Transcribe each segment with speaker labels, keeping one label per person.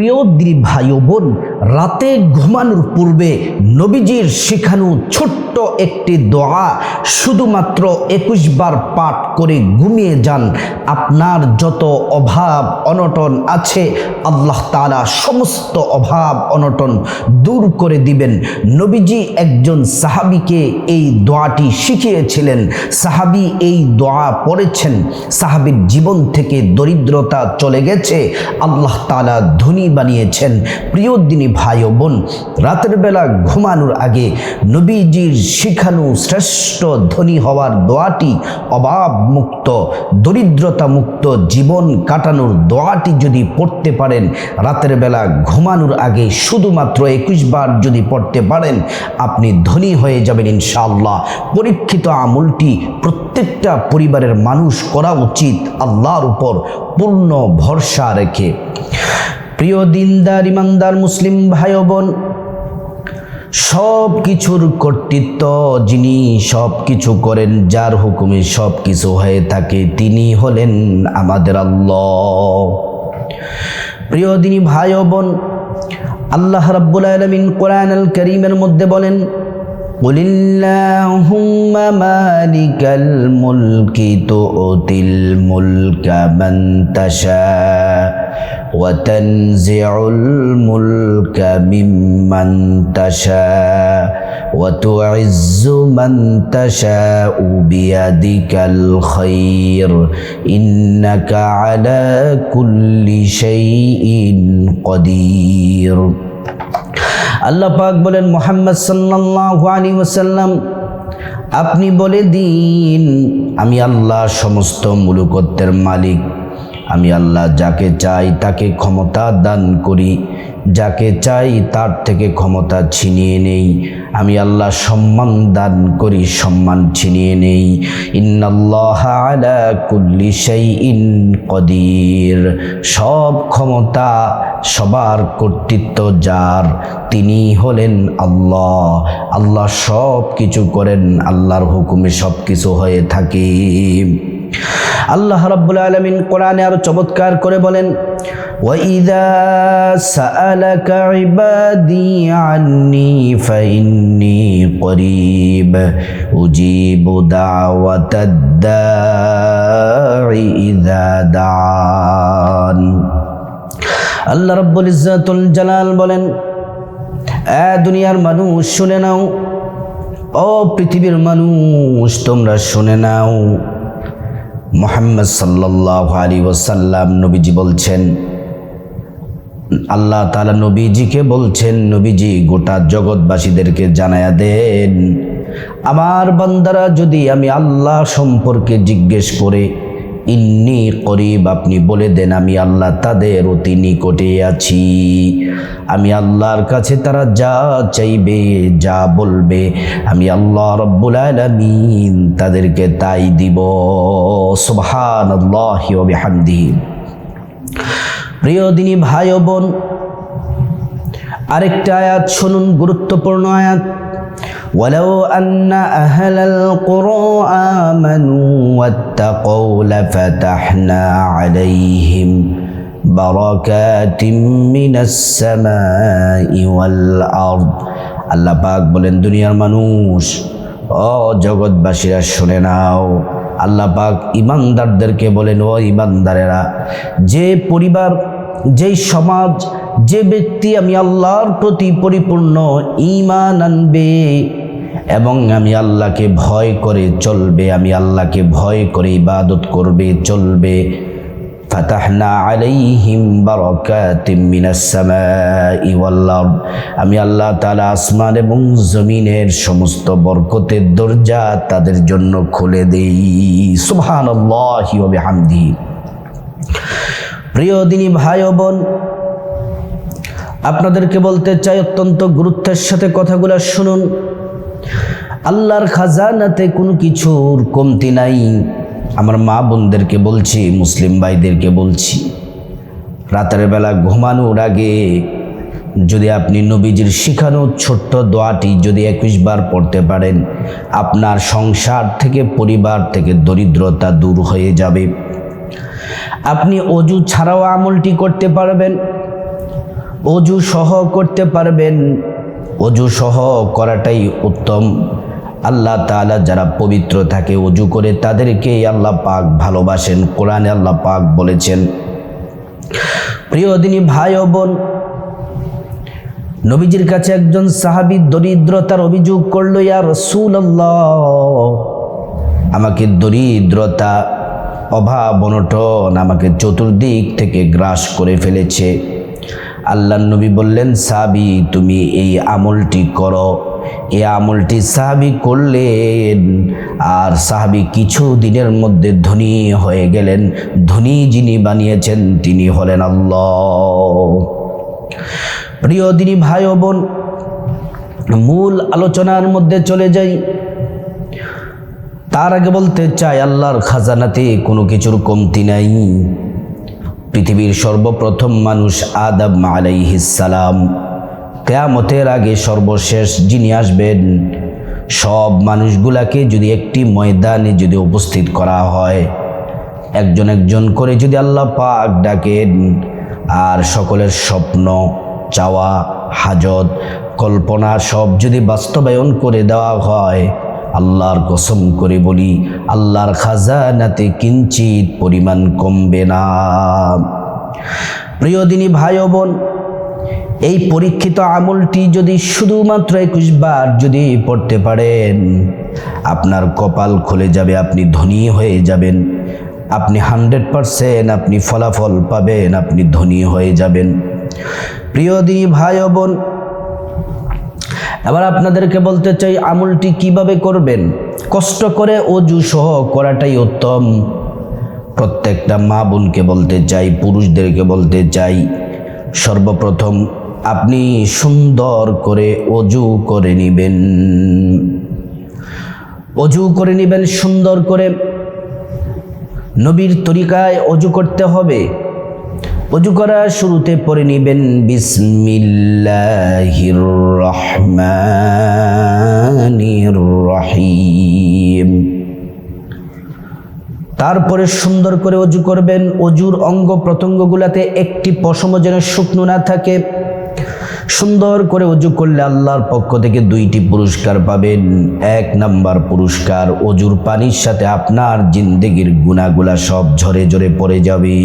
Speaker 1: প্রিয় দিদি ভাই বোন রাতে ঘুমানোর পূর্বে নবীজির শেখানো ছোট্ট একটি দোয়া শুধুমাত্র একুশ বার পাঠ করে ঘুমিয়ে যান। আপনার যত অভাব, অনটন আছে, আল্লাহ তালা সমস্ত অভাব, অনটন দূর করে দিবেন। নবীজি একজন সাহাবিকে এই দোয়াটি শিখিয়েছিলেন। সাহাবি এই দোয়া পড়েছেন। সাহাবির জীবন থেকে দরিদ্রতা চলে গেছে। আল্লাহ তালা ধনী বানিয়েছেন। প্রিয় দিনী ভাই ও বোন, রাতের বেলা ঘুমানোর আগে নবীজির শিখানো শ্রেষ্ঠ ধনী হওয়ার দোয়াটি অভাব মুক্ত দরিদ্রতা মুক্ত জীবন কাটানোর দোয়াটি যদি পড়তে পারেন, রাতের বেলা ঘুমানোর আগে শুধুমাত্র একুশ বার যদি পড়তে পারেন, আপনি ধনী হয়ে যাবেন ইনশাআল্লাহ। পরীক্ষিত আমলটি প্রত্যেকটা পরিবারের মানুষ করা উচিত, আল্লাহর উপর পূর্ণ ভরসা রেখে। প্রিয় দিনদার ইমানদার মুসলিম ভাই ও বোন সব কিছুর কর্তৃত্ব যিনি সব কিছু করেন যার হুকুমে সব কিছু হয়ে থাকে তিনি হলেন আমাদের আল্লাহ প্রিয় দিনী ভাই ও বোন আল্লাহ রাব্বুল আলমিন কোরআন আল করিমের মধ্যে বলেন قل اللهم مالك الملك تؤتي الملك من تشاء وتنزع الملك ممن تشاء وتعز من تشاء بيدك الخير انك على كل شيء قدير আল্লাহ পাক বলেন মোহাম্মদ সাল্লাল্লাহু আলাইহি ওয়াসাল্লাম আপনি বলে দিন আমি আল্লাহ সমস্ত মুলুকত্বের মালিক আমি আল্লাহ যাকে চাই তাকে ক্ষমতা দান করি, যাকে চাই তার থেকে ক্ষমতা ছিনিয়ে নেই। আমি আল্লাহ সম্মান দান করি, সম্মান ছিনিয়ে নেই। কুল্লি শাইইন কদির। সব ক্ষমতা সবার কর্তৃত্ব যার, তিনি হলেন আল্লাহ। আল্লাহ সব কিছু করেন, আল্লাহর হুকুমে সব কিছু হয়ে থাকে। আল্লাহ রাব্বুল আলামিন কোরআনে আরো চমৎকার করে বলেন وَإِذَا سَأَلَكَ عِبَادِي عَنِّي فَإِنِّي قَرِيبٌ أُجِيبُ دَعْوَةَ الدَّاعِ إِذَا دَعَانِ আল্লাহ রাব্বুল ইজ্জাতুল জালাল বলেন এ দুনিয়ার মানুষ শুনে নাও ও পৃথিবীর মানুষ তোমরা শুনে নাও মোহাম্মদ সাল্লাহ আলী ওসাল্লাম নবীজি বলছেন, আল্লাহ তালা নবীজিকে বলছেন, নবীজি গোটা জগৎবাসীদেরকে জানায়া দেন, আমার বান্দারা যদি আমি আল্লাহ সম্পর্কে জিজ্ঞেস করে ইন্নি করিব, আপনি বলে দেন, আমি আল্লাহ তাদের অতি নিকটে আছি। আমি আল্লাহর কাছে তারা যা চাইবে, যা বলবে, আমি আল্লাহ রব্বুল আলমিন তাদেরকে তাই দিব। সুবহান আল্লাহ হামদি প্রিয় দিনী ভাই বোন, আরেকটা আয়াত শুনুন, গুরুত্বপূর্ণ আয়াত। ولو أن أهل القرى آمنوا واتقوا لفتحنا عليهم بركات من السماء والأرض আল্লাহ পাক বলেন দুনিয়ার মানুষ ও জগৎবাসীরা শুনে নাও আল্লাহ পাক ইমানদারদেরকে বলেন ও ইমানদারেরা যে পরিবার যেই সমাজ যে ব্যক্তি আমি আল্লাহর প্রতি পরিপূর্ণ ইমান আনবে এবং আমি আল্লাহকে ভয় করে চলবে, আমি আল্লাহকে ভয় করে ইবাদত করবে, চলবে। আমি আল্লাহ তাআলা আসমান এবং জমিনের সমস্ত বরকতের দরজা তাদের জন্য খুলে দেই। সুবহানাল্লাহি প্রিয় দিনী ভাই বোন, আপনাদেরকে বলতে চাই, অত্যন্ত গুরুত্বের সাথে কথাগুলো শুনুন। আল্লাহর খাজানাতে কোনো কিছুর কমতি নাই। আমার মা বোনদেরকে বলছি, মুসলিম ভাইদেরকে বলছি, রাতের বেলা ঘুমানোর আগে যদি আপনি নবীজির শিখানো ছোট্ট দোয়াটি যদি একুশ বার পড়তে পারেন, আপনার সংসার থেকে, পরিবার থেকে দরিদ্রতা দূর হয়ে যাবে। আপনি অজু ছাড়াও আমলটি করতে পারবেন, অজু সহ করতে পারবেন। অজু সহ করাটাই উত্তম। আল্লাহ তাআলা যারা পবিত্র থাকে, অজু করে তাদেরকে আল্লাহ পাক ভালোবাসেন। কোরআনে আল্লাহ পাক বলেছেন, প্রিয় দিনী ভাই ও বোন, নবীজির কাছে একজন সাহাবী দরিদ্রতার অভিযোগ করল, ইয়া রসুল আমাকে দরিদ্রতা অভাব, অনটন আমাকে চতুর্দিক থেকে গ্রাস করে ফেলেছে। আল্লাহ নবী বললেন সাহাবি তুমি এই আমলটি করো। এই আমলটি সাহাবি করলেন, আর সাহাবি কিছু দিনের মধ্যে ধনী হয়ে গেলেন। ধনী যিনি বানিয়েছেন, তিনি হলেন আল্লাহ। প্রিয় দিনী ভাই ও বোন, মূল আলোচনার মধ্যে চলে যাই। তার আগে বলতে চাই, আল্লাহর খাজানাতে কোনো কিছুর কমতি নাই। পৃথিবীর সর্বপ্রথম মানুষ আদম আলাইহিসালাম কেয়ামতের আগে সর্বশেষ যিনি আসবেন, সব মানুষগুলাকে যদি একটি ময়দানে যদি উপস্থিত করা হয়, একজন একজন করে যদি আল্লাহ পাক ডাকেন, আর সকলের স্বপ্ন, চাওয়া, হাজত, কল্পনা সব যদি বাস্তবায়ন করে দেওয়া হয় আল্লাহর কসম করে বলি, আল্লাহর খাজানাতে কিঞ্চিত পরিমাণ কমবে না। প্রিয় দিনী ভাই বোন, এই পরীক্ষিত আমলটি যদি শুধুমাত্র একুশ বার যদি পড়তে পারেন, আপনার কপাল খুলে যাবে, আপনি ধনী হয়ে যাবেন, আপনি হান্ড্রেড পারসেন্ট আপনি ফলাফল পাবেন, আপনি ধনী হয়ে যাবেন। প্রিয় দিনী ভাই বোন এবার আপনাদেরকে বলতে চাই, আমলটি কীভাবে করবেন? কষ্ট করে অজু সহ করাটাই উত্তম। প্রত্যেকটা মা বোনকে বলতে চাই, পুরুষদেরকে বলতে চাই, সর্বপ্রথম আপনি সুন্দর করে অজু করে নেবেন। অজু করে নেবেন সুন্দর করে। নবীর তরিকায় অজু করতে হবে। অজু করার শুরুতে পড়ে নিবেন বিসমিল্লাহির রহমানির রহিম তারপরে সুন্দর করে অজু করবেন। অজুর অঙ্গ প্রত্যঙ্গগুলাতে একটি পশম যেন শুকনো না থাকে। সুন্দর করে অজু করলে আল্লাহর পক্ষ থেকে দুইটি পুরস্কার পাবেন। এক নাম্বার পুরস্কার, অজুর পানির সাথে আপনার জিন্দেগির গুণাগুলা সব ঝরে ঝরে পড়ে যাবে।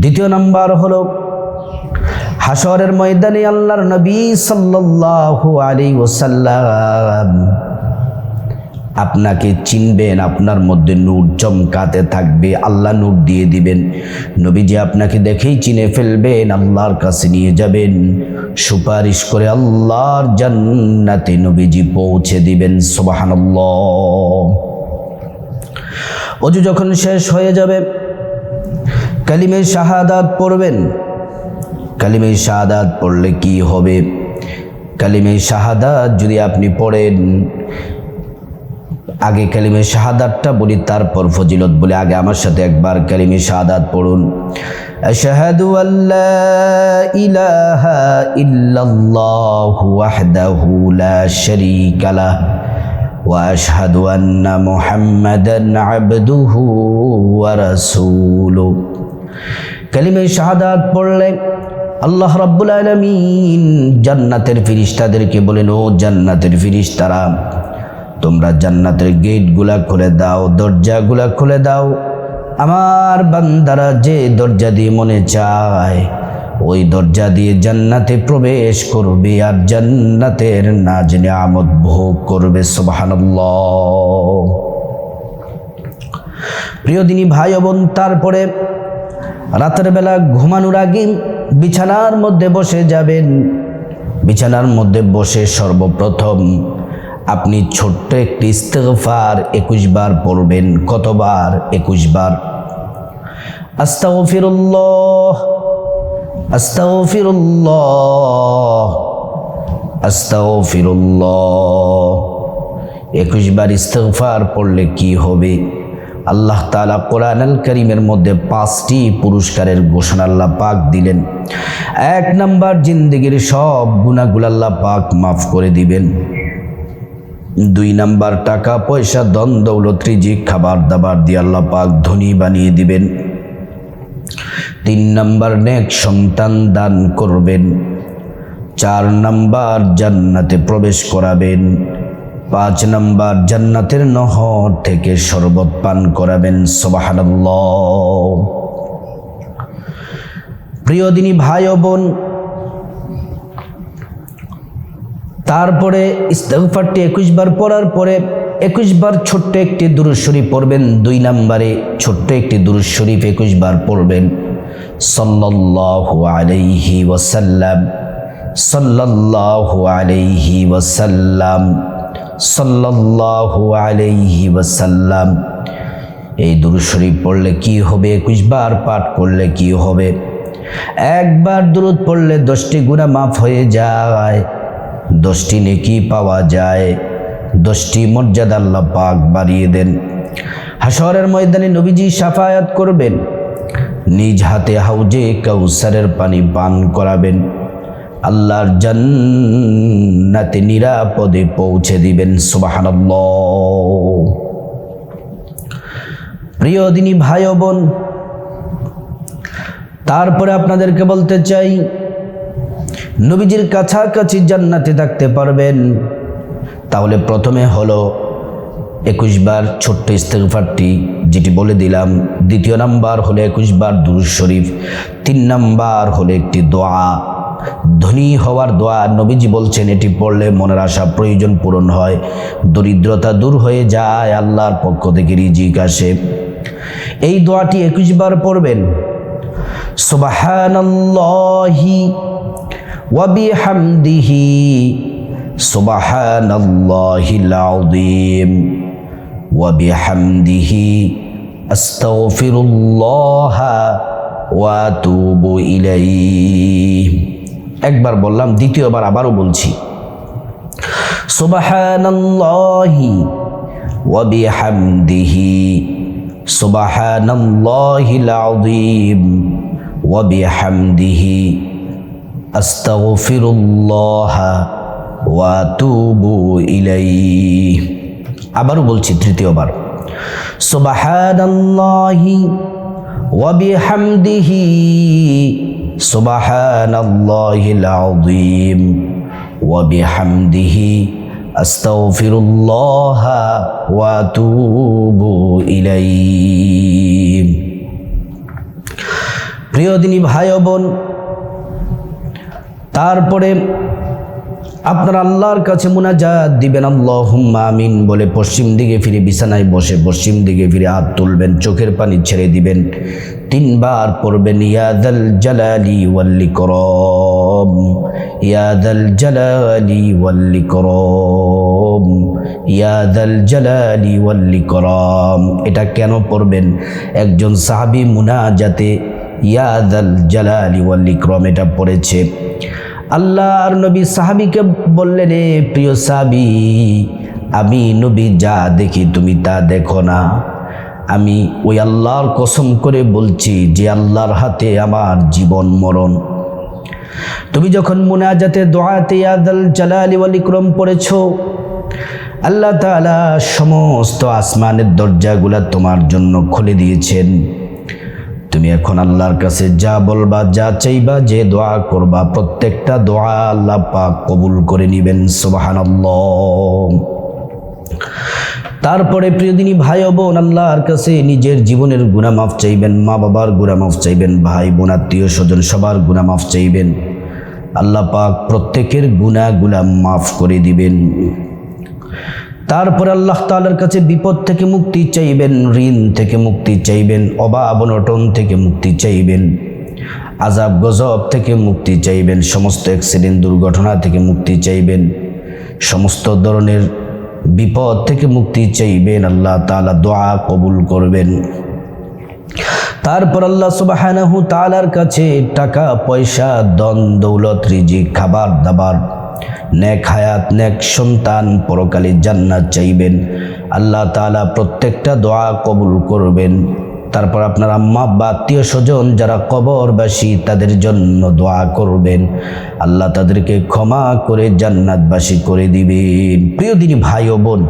Speaker 1: দ্বিতীয় নাম্বার হলো হাসরের ময়দানে আল্লাহর নবী সাল্লাল্লাহু আলাইহি ওয়াসাল্লাম আপনাকে চিনবেন, আপনার মধ্যে নূর চমকাতে থাকবে, আল্লাহ নূর দিয়ে দিবেন। নবীজি আপনাকে দেখেই চিনে ফেলবেন, আল্লাহর কাছে নিয়ে যাবেন। সুপারিশ করে আল্লাহর জান্নাতে নবীজি পৌঁছে দিবেন, সুবহানাল্লাহ। অজু যখন শেষ হয়ে যাবে কালিমে শাহাদাত পড়বেন। কালিমে শাহাদাত পড়লে কি হবে? কালিমে শাহাদাত যদি আপনি পড়েন, আগে কালিমে শাহাদাতটা বলি, তারপর ফজিলত বলে। আগে আমার সাথে একবার কালিমে শাহাদাত পড়ুন। আশহাদু আল্লা ইলাহা ইল্লাল্লাহু ওয়াহদাহু লা শারীকা লাহ ওয়া আশহাদু আন্না মুহাম্মাদান আবদুহু ওয়া রাসূলুহু। কালিমে শাহাদাত পড়লে আল্লাহ রাব্বুল আলামিন জান্নাতের ফিরিস্তাদেরকে বলেন, ও জান্নাতের ফিরিস্তারা, তোমরা জান্নাতের গেটগুলা খুলে দাও, দরজাগুলা খুলে দাও। আমার বান্দারা যে দরজা দিয়ে মনে চায়, ওই দরজা দিয়ে জান্নাতে প্রবেশ করবে আর জান্নাতের নাজ নিয়ামত ভোগ করবে, সুবহানাল্লাহ। প্রিয় দিনী ভাই বোন, তারপরে রাতের বেলা ঘুমানোর আগে বিছানার মধ্যে বসে যাবেন। বিছানার মধ্যে বসে সর্বপ্রথম আপনি ছোট্ট একটি ইস্তেগফার একুশ বার পড়বেন। কতবার? একুশ বার। আস্তাগফিরুল্লাহ আস্তাগফিরুল্লাহ আস্তাগফিরুল্লাহ। একুশ বার ইস্তেগফার পড়লে কি হবে? আল্লাহ তালা কোরআন করিমের মধ্যে পাঁচটি পুরস্কারের ঘোষণা আল্লাহ পাক দিলেন। এক নাম্বার জিন্দগির সব গুণাগুলো আল্লাহ পাক মাফ করে দিবেন। দুই নাম্বার টাকা, পয়সা দন দৌলত খাবার দাবার দিয়ে আল্লাহ পাক ধনী বানিয়ে দিবেন। তিন নাম্বার নেক সন্তান দান করবেন। চার নাম্বার জান্নাতে প্রবেশ করাবেন। পাঁচ নম্বর জান্নাতের নহর থেকে শরবত পান করাবেন সবাহান্লাহ প্রিয় দিনী ভাই ও বোন, তারপরে ইস্তেগফারটি একুশ বার পড়ার পরে একুশ বার ছোট্ট একটি দুরুদ শরীফ পড়বেন, দুই নাম্বারে ছোট্ট একটি দুরুদ শরীফ একুশ বার পড়বেন। সাল্লাল্লাহু আলাইহি ওয়াসাল্লাম, সাল্লাল্লাহু আলাইহি ওয়াসাল্লাম। সাল্লাল্লাহু আলাইহি ওয়াসাল্লাম। এই দুরুদ শরীফ পড়লে কি হবে? একুশ বার পাঠ করলে কি হবে? একবার দুরুদ পড়লে দশটি গুণা মাফ হয়ে যায়, দশটি নেকি পাওয়া যায়, দশটি মর্যাদা আল্লাহ পাক বাড়িয়ে দেন। হাসরের ময়দানে নবীজি সাফায়াত করবেন, নিজ হাতে হাউজে কাউসারের পানি পান করাবেন। আল্লাহর জান্নাতে নিরাপদে পৌঁছে দিবেন, সুবহানাল্লাহ। প্রিয় দিনী ভাই বোন, তারপরে আপনাদেরকে বলতে চাই, নবীজির কাছাকাছি জান্নাতে থাকতে পারবেন, তাহলে প্রথমে হলো একুশ বার ছোট্ট ইস্তেগফারটি, যেটি বলে দিলাম, দ্বিতীয় নাম্বার হলো একুশ বার শরীফ, তিন নাম্বার হলো একটি দোয়া ধনী হওয়ার দোয়া নবীজি বলছেন, এটি পড়লে মনের আশা প্রয়োজন পূরণ হয়। দরিদ্রতা দূর হয়ে যায়, আল্লাহর পক্ষ থেকে রিজিক আসে। এই দোয়াটি একুশ বার পড়বেন। সুবাহানাল্লাহি ওয়াবিহামদিহি সুবাহানাল্লাহিল আযীম ওয়াবিহামদিহি আস্তাগফিরুল্লাহ ওয়াতুবু ইলাইহি। একবার বললাম, দ্বিতীয়বার আবারও বলছি। সুবহানাল্লাহি ওয়া বিহামদিহি, সুবহানাল্লাহিল আযীম ওয়া বিহামদিহি, আস্তাগফিরুল্লাহ ওয়া তুবু ইলাইহি। আবারও বলছি তৃতীয়বার। সুবহানাল্লাহি ওয়া বিহামদিহি সুবহানাল্লাহিল الله ওয়া বিহামদিহি أستغفر الله وأتوب إليه প্রিয় দিনী ভাই বোন তারপরে আপনার আল্লাহর কাছে মুনাজাত দিবেন আল্লাহ আমিন বলে পশ্চিম দিকে ফিরে বিছানায় বসে পশ্চিম দিকে ফিরে হাত তুলবেন, চোখের পানি ছেড়ে দিবেন। তিনবার পড়বেন ইয়াদাল জালালি ওয়াল্লি করম ইয়াদাল জালালি ওয়াল্লি করম ইয়াদাল জালালি ওয়াল্লি করম এটা কেন পড়বেন? একজন সাহাবি মুনাজাতে ইয়াদাল জালালি ওয়াল্লি ক্রম এটা পড়েছে। আল্লাহর নবী সাহাবিকে বললেন প্রিয় সাহাবি, আমি নবী যা দেখি তুমি তা দেখো না। আমি ওই আল্লাহর কসম করে বলছি যে আল্লাহর হাতে আমার জীবন মরণ। তুমি যখন মুনাজাতে, দোয়াতে আদাল জালালি ওয়াল ইকরাম পড়েছ, আল্লাহ তাআলা সমস্ত আসমানের দরজাগুলা তোমার জন্য খুলে দিয়েছেন। তুমি এখন আল্লাহর কাছে যা বলবা, যা চাইবা, যে দোয়া করবা, প্রত্যেকটা দোয়া আল্লাহ পাক কবুল করে নিবেন, সুবহানাল্লাহ। তারপরে প্রিয়দিনী ভাই বোন, আল্লাহর কাছে নিজের জীবনের গুণা মাফ চাইবেন, মা বাবার গুণা মাফ চাইবেন, ভাই বোন, আত্মীয় স্বজন সবার গুণা মাফ চাইবেন। আল্লাহ পাক প্রত্যেকের গুণাগুলা মাফ করে দিবেন। তারপর আল্লাহ তালার কাছে বিপদ থেকে মুক্তি চাইবেন, ঋণ থেকে মুক্তি চাইবেন, অভাব অনটন থেকে মুক্তি চাইবেন আজাব গজব থেকে মুক্তি চাইবেন, সমস্ত অ্যাক্সিডেন্ট দুর্ঘটনা থেকে মুক্তি চাইবেন, সমস্ত ধরনের বিপদ থেকে মুক্তি চাইবেন, আল্লাহ তাআলা দোয়া কবুল করবেন। তারপর আল্লাহ সুবাহানাহু তালার কাছে টাকা, পয়সা দন দৌলত, রিজিক, খাবার, দাবার নেক হায়াত, নেক সন্তান পরকালে জান্নাত চাইবেন। আল্লাহ তাআলা প্রত্যেকটা দোয়া কবুল করবেন। তারপর আপনার আম্মা বা আত্মীয় স্বজন যারা কবরবাসী, তাদের জন্য দোয়া করবেন। আল্লাহ তাদেরকে ক্ষমা করে জান্নাতবাসী করে দিবেন। প্রিয় দিনী ভাই ও বোন,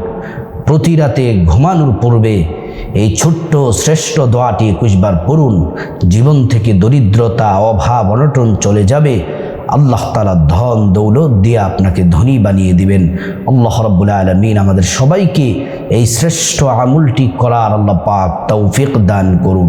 Speaker 1: প্রতি রাতে ঘুমানোর পূর্বে এই ছোট্ট শ্রেষ্ঠ দোয়াটি একুশবার পড়ুন। জীবন থেকে দরিদ্রতা, অভাব, অনটন চলে যাবে। আল্লাহ তালা ধন, দৌলত দিয়ে আপনাকে ধনী বানিয়ে দিবেন। আল্লাহ রব্বুল আলমিন আমাদের সবাইকে এই শ্রেষ্ঠ আমুলটি করার আল্লাহ পাক তৌফিক দান করুন।